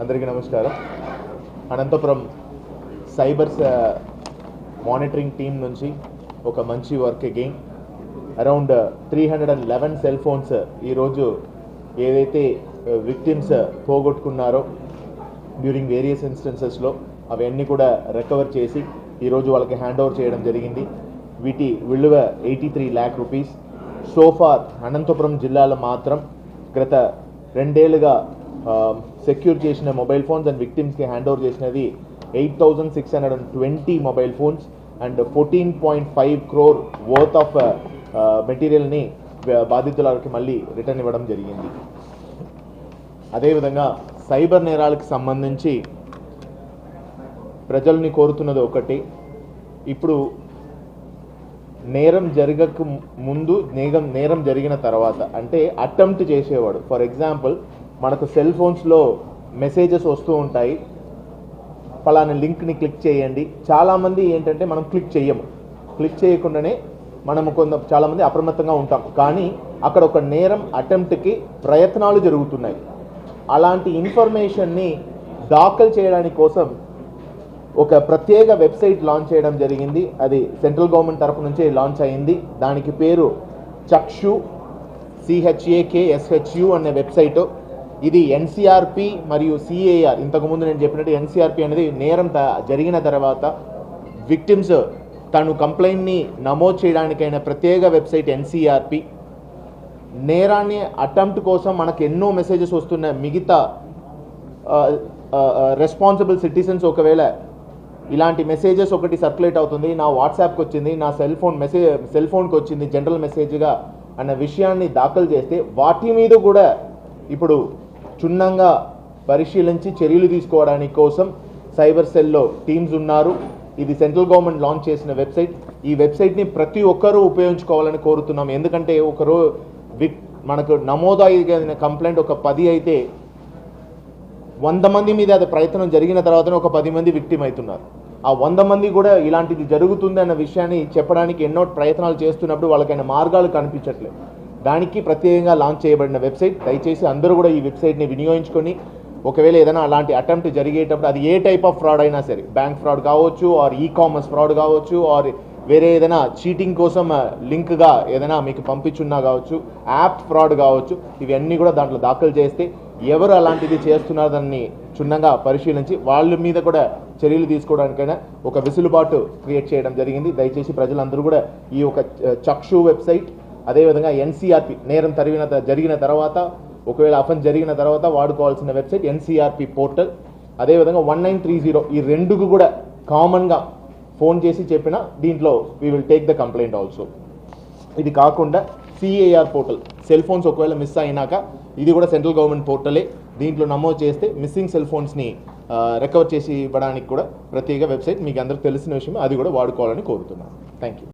అందరికీ నమస్కారం. Anantapuram cyber monitoring team నుంచి ఒక మంచి work again around three hundred and eleven cell phones ఈరోజు ఏదైతే విక్టిమ్స్ పోగొట్టుకున్నారో డ్యూరింగ్ వేరియస్ ఇన్స్టెన్సెస్లో అవన్నీ కూడా రికవర్ చేసి ఈరోజు వాళ్ళకి హ్యాండ్ ఓవర్ చేయడం జరిగింది. వీటి విలువ eighty three lakh rupees. So far Anantapuram జిల్లాలో మాత్రం గత రెండేళ్ళుగా సెక్యూర్ చేసిన మొబైల్ ఫోన్స్ అండ్ విక్టిమ్స్కి హ్యాండ్ ఓవర్ చేసినది eight thousand six hundred and twenty mobile phones and fourteen point five crore worth of మెటీరియల్ని బాధితులకి మళ్ళీ రిటర్న్ ఇవ్వడం జరిగింది. అదేవిధంగా సైబర్ నేరాలకు సంబంధించి ప్రజల్ని కోరుతున్నది ఒకటి. ఇప్పుడు నేరం జరగక ముందు నేరం నేరం జరిగిన తర్వాత అంటే అటెంప్ట్ చేసేవాడు. ఫర్ ఎగ్జాంపుల్ మనకు సెల్ ఫోన్స్లో మెసేజెస్ వస్తూ ఉంటాయి. పలానా లింక్ని క్లిక్ చేయండి. చాలామంది ఏంటంటే మనం క్లిక్ చేయము క్లిక్ చేయకుండానే మనం కొంత చాలామంది అప్రమత్తంగా ఉంటాం. కానీ అక్కడ ఒక నేరం అటెంప్ట్కి ప్రయత్నాలు జరుగుతున్నాయి. అలాంటి ఇన్ఫర్మేషన్ని దాఖలు చేయడానికి కోసం ఒక ప్రత్యేక వెబ్సైట్ లాంచ్ చేయడం జరిగింది. అది సెంట్రల్ గవర్నమెంట్ తరఫు నుంచే లాంచ్ అయింది. దానికి పేరు చక్షు సిహెచ్ఏకే ఎస్హెచ్యు అనే వెబ్సైటు. ఇది ఎన్సిఆర్పి మరియు సిఏఆర్. ఇంతకుముందు నేను చెప్పినట్టు ఎన్సిఆర్పి అనేది నేరం త- జరిగిన తర్వాత విక్టిమ్స్ తను కంప్లైంట్ని నమోదు చేయడానికైన ప్రత్యేక వెబ్సైట్ ఎన్సిఆర్పి. నేరాన్ని అటెంప్ట్ కోసం మనకు ఎన్నో మెసేజెస్ వస్తున్నాయి. మిగతా రెస్పాన్సిబుల్ సిటిజన్స్ ఒకవేళ ఇలాంటి మెసేజెస్ ఒకటి సర్క్యులేట్ అవుతుంది. నా వాట్సాప్కి వచ్చింది నా సెల్ ఫోన్ మెసేజ్ సెల్ ఫోన్కి వచ్చింది జనరల్ మెసేజ్గా అన్న విషయాన్ని దాఖలు చేస్తే వాటి మీద కూడా ఇప్పుడు క్షుణ్ణంగా పరిశీలించి చర్యలు తీసుకోవడానికి కోసం సైబర్ సెల్లో టీమ్స్ ఉన్నారు. ఇది సెంట్రల్ గవర్నమెంట్ లాంచ్ చేసిన వెబ్సైట్. ఈ వెబ్సైట్ని ప్రతి ఒక్కరూ ఉపయోగించుకోవాలని కోరుతున్నాం. ఎందుకంటే ఒకరో విక్ మనకు నమోదైన కంప్లైంట్ ఒక పది అయితే వంద మంది మీద అది ప్రయత్నం జరిగిన తర్వాతనే ఒక పది మంది విక్టిమ్ అవుతున్నారు. ఆ వంద మంది కూడా ఇలాంటిది జరుగుతుంది అన్న విషయాన్ని చెప్పడానికి ఎన్నో ప్రయత్నాలు చేస్తున్నప్పుడు వాళ్ళకైనా మార్గాలు కనిపించట్లేదు. దానికి ప్రత్యేకంగా లాంచ్ చేయబడిన వెబ్సైట్. దయచేసి అందరూ కూడా ఈ వెబ్సైట్ని వినియోగించుకొని ఒకవేళ ఏదైనా అలాంటి అటెంప్ట్ జరిగేటప్పుడు అది ఏ టైప్ ఆఫ్ ఫ్రాడ్ అయినా సరే బ్యాంక్ ఫ్రాడ్ కావచ్చు ఆర్ ఈ కామర్స్ ఫ్రాడ్ కావచ్చు ఆర్ వేరే ఏదైనా చీటింగ్ కోసం uh, లింక్గా ఏదైనా మీకు పంపించున్నా కావచ్చు యాప్ ఫ్రాడ్ కావచ్చు ఇవన్నీ కూడా దాంట్లో దాఖలు చేస్తే ఎవరు అలాంటిది చేస్తున్నారు దాన్ని క్షుణ్ణంగా పరిశీలించి వాళ్ళ మీద కూడా చర్యలు తీసుకోవడానికైనా ఒక విసులుబాటు క్రియేట్ చేయడం జరిగింది. దయచేసి ప్రజలందరూ కూడా ఈ ఒక uh, చక్షు వెబ్సైట్ అదేవిధంగా ఎన్సీఆర్పి నేరం తరిగిన జరిగిన తర్వాత ఒకవేళ అఫెన్స్ జరిగిన తర్వాత వాడుకోవాల్సిన వెబ్సైట్ ఎన్సీఆర్పి పోర్టల్. అదేవిధంగా వన్ నైన్ త్రీ జీరో ఈ రెండుకు కూడా కామన్గా ఫోన్ చేసి చెప్పిన దీంట్లో we will take the complaint also ఇది కాకుండా సిఏఆర్ పోర్టల్ సెల్ ఫోన్స్ ఒకవేళ మిస్ అయినాక ఇది కూడా సెంట్రల్ గవర్నమెంట్ పోర్టలే. దీంట్లో నమోదు చేస్తే మిస్సింగ్ సెల్ ఫోన్స్ని రికవర్ చేసి ఇవ్వడానికి కూడా ప్రత్యేక వెబ్సైట్ మీకు అందరికి తెలిసిన విషయం అది కూడా వాడుకోవాలని కోరుతున్నాను. Thank you